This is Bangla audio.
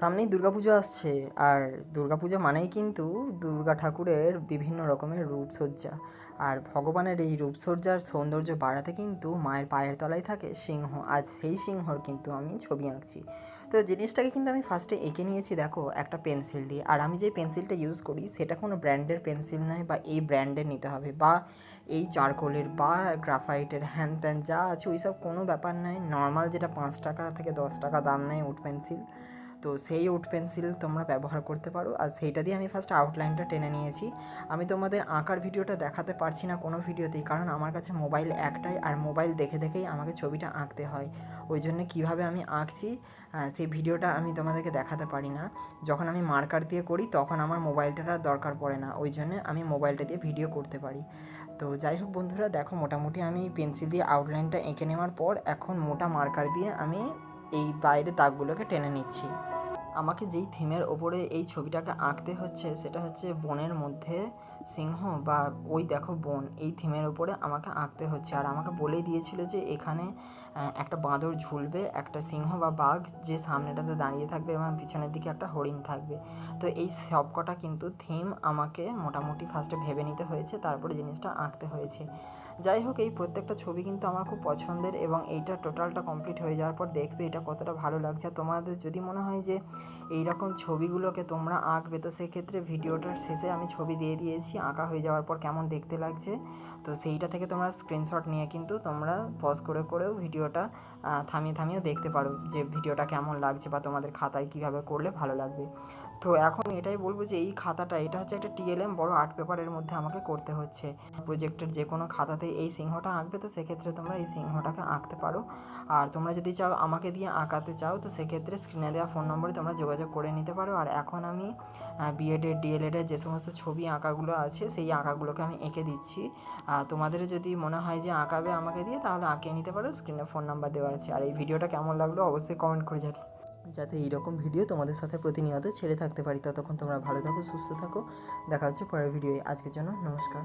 সামনেই দুর্গাপুজো আসছে, আর দুর্গাপুজো মানেই কিন্তু দুর্গা ঠাকুরের বিভিন্ন রকমের রূপসজ্জা। আর ভগবানের এই রূপসজ্জার সৌন্দর্য বাড়াতে কিন্তু মায়ের পায়ের তলায় থাকে সিংহ, আজ সেই সিংহর কিন্তু আমি ছবি আঁকছি। তো জিনিসটাকে কিন্তু আমি ফার্স্টে এঁকে নিয়েছি, দেখো, একটা পেন্সিল দিয়ে। আর আমি যে পেন্সিলটা ইউজ করি, সেটা কোনো ব্র্যান্ডের পেন্সিল নয় বা এই ব্র্যান্ডের নিতে হবে, বা এই চারকোলের বা গ্রাফাইটের হ্যান ত্যান যা আছে, ওইসব কোনো ব্যাপার নয়। নর্মাল যেটা পাঁচ টাকা থেকে দশ টাকা দাম নেয় উড পেন্সিল। তো সেই উড পেন্সিল তোমরা ব্যবহার করতে পারো। আর সেইটা দিয়ে আমি ফার্স্ট আউটলাইনটা টেনে নিয়েছি। আমি তোমাদের আঁকার ভিডিওটা দেখাতে পারছি না কোনো ভিডিওতেই, কারণ আমার কাছে মোবাইল একটাই আর মোবাইল দেখে দেখেই আমাকে ছবিটা আঁকতে হয়। ওই জন্য কীভাবে আমি আঁকছি সেই ভিডিওটা আমি তোমাদেরকে দেখাতে পারি না। যখন আমি মার্কার দিয়ে করি, তখন আমার মোবাইলটার দরকার পড়ে না। ওই জন্য আমি মোবাইলটা দিয়ে ভিডিও করতে পারি। তো যাই হোক বন্ধুরা, দেখো মোটামুটি আমি পেন্সিল দিয়ে আউটলাইনটা এঁকে নেওয়ার পর, এখন মোটা মার্কার দিয়ে আমি এই বাইরে দাগগুলোকে টেনে নিচ্ছি। আমাকে যেই থিমের ওপরে এই ছবিটাকে আঁকতে হচ্ছে, সেটা হচ্ছে বনের মধ্যে সিংহ বা ওই দেখো বন, এই থিমের ওপরে আমাকে আঁকতে হচ্ছে। আর আমাকে বলেই দিয়েছিল যে এখানে একটা বাঁদর ঝুলবে, একটা সিংহ বা বাঘ যে সামনেটাতে দাঁড়িয়ে থাকবে এবং পিছনের দিকে একটা হরিণ থাকবে। তো এই সবকটা কিন্তু থিম আমাকে মোটামুটি ফার্স্টে ভেবে নিতে হয়েছে, তারপরে জিনিসটা আঁকতে হয়েছে। যাই হোক, এই প্রত্যেকটা ছবি কিন্তু আমার খুব পছন্দের এবং এইটা টোটালটা কমপ্লিট হয়ে যাওয়ার পর দেখবে এটা কতটা ভালো লাগছে। তোমাদের যদি মনে হয় যে এই রকম ছবিগুলোকে তোমরা আঁকবে, তো সেক্ষেত্রে ভিডিওটার শেষে আমি ছবি দিয়ে দিয়েছি, আঁকা হয়ে যাওয়ার পর কেমন দেখতে লাগছে। তো সেইটা থেকে তোমরা স্ক্রিনশট নিয়ে কিন্তু তোমরা পজ করে করেও ভিডিওটা থামিয়ে থামিয়েও দেখতে পারো যে ভিডিওটা কেমন লাগছে বা তোমাদের খাতায় কীভাবে করলে ভালো লাগবে। তো এখন এটাই বলব যে এই খাতাটা, এটা হচ্ছে একটা টিএলএম বড় আর্ট পেপারের মধ্যে আমাকে করতে হচ্ছে। প্রজেক্টের যে কোনো খাতাতে এই সিংহটা আঁকবে, তো সেক্ষেত্রে তোমরা এই সিংহটাকে আঁকতে পারো। আর তোমরা যদি চাও আমাকে দিয়ে আঁকাতে চাও, তো সেক্ষেত্রে স্ক্রিনে দেওয়া ফোন নম্বরে তোমরা যোগাযোগ করে নিতে পারো। আর এখন আমি বিএডের ডিএলএডের যে সমস্ত ছবি, আঁকাগুলো আছে, সেই আঁকাগুলোকে আমি এঁকে দিচ্ছি। তোমাদের যদি মনে হয় যে আঁকাবে আমাকে দিয়ে, তাহলে আঁকিয়ে নিতে পারো। স্ক্রিনে ফোন নাম্বার দেওয়া আছে। আর এই ভিডিওটা কেমন লাগল অবশ্যই কমেন্ট করে জানি যাতে এইরকম ভিডিও তোমাদের সাথে প্রতিনিয়ত ছেড়ে থাকতে পারি। ততক্ষণ তোমরা ভালো থাকো, সুস্থ থাকো। দেখা হচ্ছে পরের ভিডিওয়ে। আজকের জন্য নমস্কার।